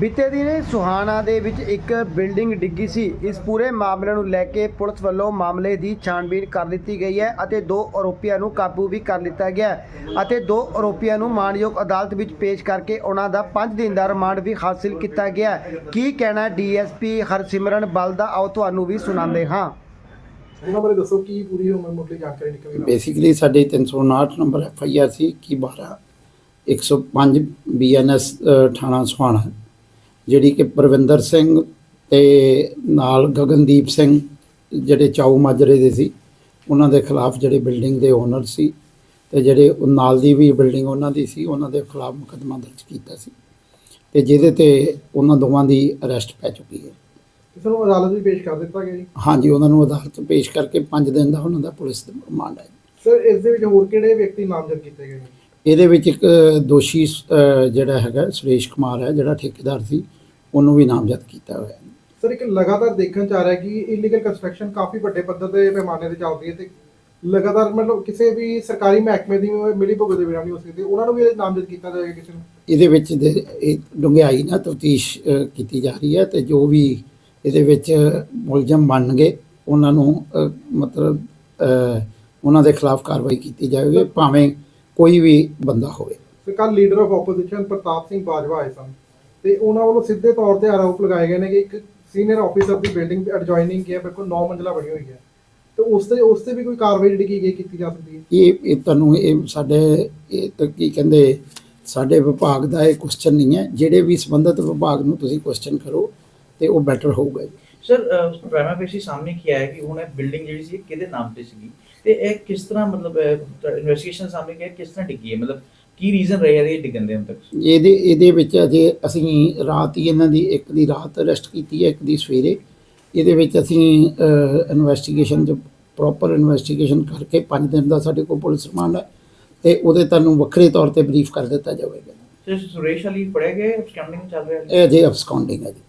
ਬੀਤੇ ਦਿਨ ਸੁਹਾਣਾ ਦੇ ਵਿੱਚ ਇੱਕ ਬਿਲਡਿੰਗ ਡਿੱਗੀ ਸੀ। ਇਸ ਪੂਰੇ ਮਾਮਲੇ ਨੂੰ ਲੈ ਕੇ ਪੁਲਿਸ ਵੱਲੋਂ ਮਾਮਲੇ ਦੀ ਛਾਣਬੀਣ ਕਰ ਲਿੱਤੀ ਗਈ ਹੈ ਅਤੇ ਦੋ ਆਰੋਪੀਆਂ ਨੂੰ ਕਾਬੂ ਵੀ ਕਰ ਲਿੱਤਾ ਗਿਆ ਹੈ ਅਤੇ ਦੋ ਆਰੋਪੀਆਂ ਨੂੰ ਮਾਣਯੋਗ ਅਦਾਲਤ ਵਿੱਚ ਪੇਸ਼ ਕਰਕੇ ਉਹਨਾਂ ਦਾ 5 ਦਿਨ ਦਾ ਰਿਮਾਂਡ ਵੀ ਹਾਸਿਲ ਕੀਤਾ ਗਿਆ ਹੈ। ਕੀ ਕਹਿਣਾ ਡੀਐਸਪੀ ਹਰਸਿਮਰਨ ਬਲ ਦਾ? ਆਓ ਤੁਹਾਨੂੰ ਵੀ ਸੁਣਾਉਂਦੇ ਹਾਂ। ਉਹਨਾਂ ਬਾਰੇ ਦੱਸੋ ਕੀ ਪੂਰੀ ਉਮਰ ਮੁੱਢਲੀ ਜਾਣਕਾਰੀ ਨਿਕਲੀ ਨਾ ਬੇਸਿਕਲੀ ਸਾਡੇ 359 ਨੰਬਰ ਐਫ ਆਈ ਆਰ ਸੀ ਕੀ 12 105 ਬੀਐਨਐਸ ਥਾਣਾ ਸੁਹਾਣਾ। ਜਿਹੜੀ ਕਿ ਪ੍ਰਵਿੰਦਰ ਸਿੰਘ ਤੇ ਨਾਲ ਗਗਨਦੀਪ ਸਿੰਘ ਜਿਹੜੇ ਚਾਊ ਮਾਜਰੇ ਦੇ ਸੀ ਉਹਨਾਂ ਦੇ ਖਿਲਾਫ ਜਿਹੜੇ ਬਿਲਡਿੰਗ ਦੇ ਓਨਰ ਸੀ ਤੇ ਜਿਹੜੇ ਉਹ ਨਾਲ ਦੀ ਵੀ ਬਿਲਡਿੰਗ ਉਹਨਾਂ ਦੀ ਸੀ ਉਹਨਾਂ ਦੇ ਖਿਲਾਫ ਮੁਕੱਦਮਾ ਦਰਜ ਕੀਤਾ ਸੀ ਤੇ ਜਿਹਦੇ ਤੇ ਉਹਨਾਂ ਦੋਵਾਂ ਦੀ ਅਰੈਸਟ ਪੈ ਚੁੱਕੀ ਹੈ। ਕਿਸੇ ਨੂੰ ਅਦਾਲਤ ਵਿੱਚ ਪੇਸ਼ ਕਰ ਦਿੱਤਾ ਗਿਆ ਜੀ? ਹਾਂਜੀ ਉਹਨਾਂ ਨੂੰ ਅਦਾਲਤ ਪੇਸ਼ ਕਰਕੇ 5 ਦਿਨ ਦਾ ਉਹਨਾਂ ਦਾ ਪੁਲਿਸ ਦਾ ਰਿਮਾਂਡ ਹੈ। ਸਰ ਇਸ ਦੇ ਵਿੱਚ ਹੋਰ ਕਿਹੜੇ ਵਿਅਕਤੀ ਨਾਮਜ਼ਦ ਕੀਤੇ ਗਏ ਨੇ? ਇਹਦੇ ਵਿੱਚ ਇੱਕ ਦੋਸ਼ੀ ਜਿਹੜਾ ਹੈਗਾ ਸੁਰੇਸ਼ ਕੁਮਾਰ ਹੈ ਜਿਹੜਾ ਠੇਕੇਦਾਰ ਸੀ। ਉਹਨੂੰ ਵੀ ਨਾਮਜ਼ਦ ਕੀਤਾ ਹੋਇਆ ਹੈ। ਸਰ ਇੱਕ ਲਗਾਤਾਰ ਦੇਖਣ ਚ ਆ ਰਿਹਾ ਕਿ ਇਲੀਗਲ ਕੰਸਟਰਕਸ਼ਨ ਕਾਫੀ ਵੱਡੇ ਪੱਧਰ ਤੇ ਪੈਮਾਨੇ ਤੇ ਚੱਲਦੀ ਹੈ ਤੇ ਲਗਾਤਾਰ ਮਤਲਬ ਕਿਸੇ ਵੀ ਸਰਕਾਰੀ ਮਹਿਕਮੇ ਦੀ ਮਿਲੀ ਭੁਗਤ ਦੇ ਬਿਨਾਂ ਨਹੀਂ ਹੋ ਸਕਦੀ। ਉਹਨਾਂ ਨੂੰ ਵੀ ਨਾਮਜ਼ਦ ਕੀਤਾ ਜਾਏਗਾ ਕਿਸੇ ਨੂੰ? ਇਹਦੇ ਵਿੱਚ ਦੇ- ਇਹ ਡੂੰਘਾਈ ਨਾਲ ਤਫਤੀਸ਼ ਕੀਤੀ ਜਾ ਰਹੀ ਹੈ ਤੇ ਜੋ ਵੀ ਇਹਦੇ ਵਿੱਚ ਮੁਲਜ਼ਮ ਬਣਨਗੇ ਉਹਨਾਂ ਨੂੰ ਮਤਲਬ ਉਹਨਾਂ ਦੇ ਖਿਲਾਫ ਕਾਰਵਾਈ ਕੀਤੀ ਜਾਵੇਗੀ ਭਾਵੇਂ ਕੋਈ ਵੀ ਬੰਦਾ ਹੋਵੇ। ਤੇ ਕੱਲ leader of opposition Partap Singh Bajwa ਆਏ ਸਨ। ਤੇ ਉਹਨਾਂ ਵੱਲੋਂ ਸਿੱਧੇ ਤੌਰ ਤੇ ਆਰੋਪ ਲਗਾਏ ਗਏ ਨੇ ਕਿ ਇੱਕ ਸੀਨੀਅਰ ਆਫੀਸਰ ਦੀ ਬਿਲਡਿੰਗ ਐਡਜੋਇਨਿੰਗ ਕੀ ਹੈ ਬਿਲਕੁਲ 9 ਮੰਜ਼ਲਾ ਬਣੀ ਹੋਈ ਹੈ। ਤੇ ਉਸ ਤੇ ਉਸ ਤੇ ਵੀ ਕੋਈ ਕਾਰਵਾਈ ਜਿਹੜੀ ਕੀ ਗਈ ਕੀਤੀ ਜਾ ਸਕਦੀ ਹੈ? ਇਹ ਇਹ ਤੁਹਾਨੂੰ ਇਹ ਸਾਡੇ ਇਹ ਤਾਂ ਕੀ ਕਹਿੰਦੇ ਸਾਡੇ ਵਿਭਾਗ ਦਾ ਇਹ ਕੁਐਸਚਨ ਨਹੀਂ ਹੈ। ਜਿਹੜੇ ਵੀ ਸੰਬੰਧਿਤ ਵਿਭਾਗ ਨੂੰ ਤੁਸੀਂ ਕੁਐਸਚਨ ਕਰੋ ਤੇ ਉਹ ਬੈਟਰ ਹੋਊਗਾ ਜੀ। ਸਰ ਪ੍ਰਾਈਮਾ ਫੇਸੀ ਸਾਹਮਣੇ ਕੀ ਆਇਆ ਕਿ ਹੁਣ ਇਹ ਬਿਲਡਿੰਗ ਜਿਹੜੀ ਸੀ ਕਿਹਦੇ ਨਾਮ ਤੇ ਸੀਗੀ? ਤੇ ਇਹ ਕਿਸ ਤਰ੍ਹਾਂ ਮਤਲਬ ਇਨਵੈਸਟੀਗੇਸ਼ਨ ਸਾਹਮਣੇ ਕੀ ਕਿਸ ਤਰ੍ਹਾਂ ਡਿੱਗੀ ਹੈ? ਮਤਲਬ ਕੀ ਰੀਜ਼ਨ ਰਿਹਾ ਇਹ ਡਿੱਗਣ ਦੇ ਹੁਣ ਤੱਕ? ਇਹਦੇ ਇਹਦੇ ਵਿੱਚ ਅਜੇ ਅਸੀਂ ਰਾਤ ਹੀ ਇਹਨਾਂ ਦੀ ਇੱਕ ਦੀ ਰਾਤ ਅਰੈਸਟ ਕੀਤੀ ਹੈ ਇੱਕ ਦੀ ਸਵੇਰੇ। ਇਹਦੇ ਵਿੱਚ ਅਸੀਂ ਇਨਵੈਸਟੀਗੇਸ਼ਨ ਚ ਪ੍ਰੋਪਰ ਇਨਵੈਸਟੀਗੇਸ਼ਨ ਕਰਕੇ 5 ਦਿਨ ਦਾ ਸਾਡੇ ਕੋਲ ਪੁਲਿਸ ਰਿਮਾਂਡ ਹੈ ਤੇ ਉਹਦੇ ਤੁਹਾਨੂੰ ਵੱਖਰੇ ਤੌਰ ਤੇ ਬਰੀਫ ਕਰ ਦਿੱਤਾ ਜਾਵੇਗਾ। ਸਰ ਸੁਰੇਸ਼ ਅਲੀ ਫੜੇ ਗਏ ਚੱਲ ਰਿਹਾ ਇਹ ਅਜੇ ਅਬਸਕਾਉਂਡਿੰਗ ਹੈ ਜੀ।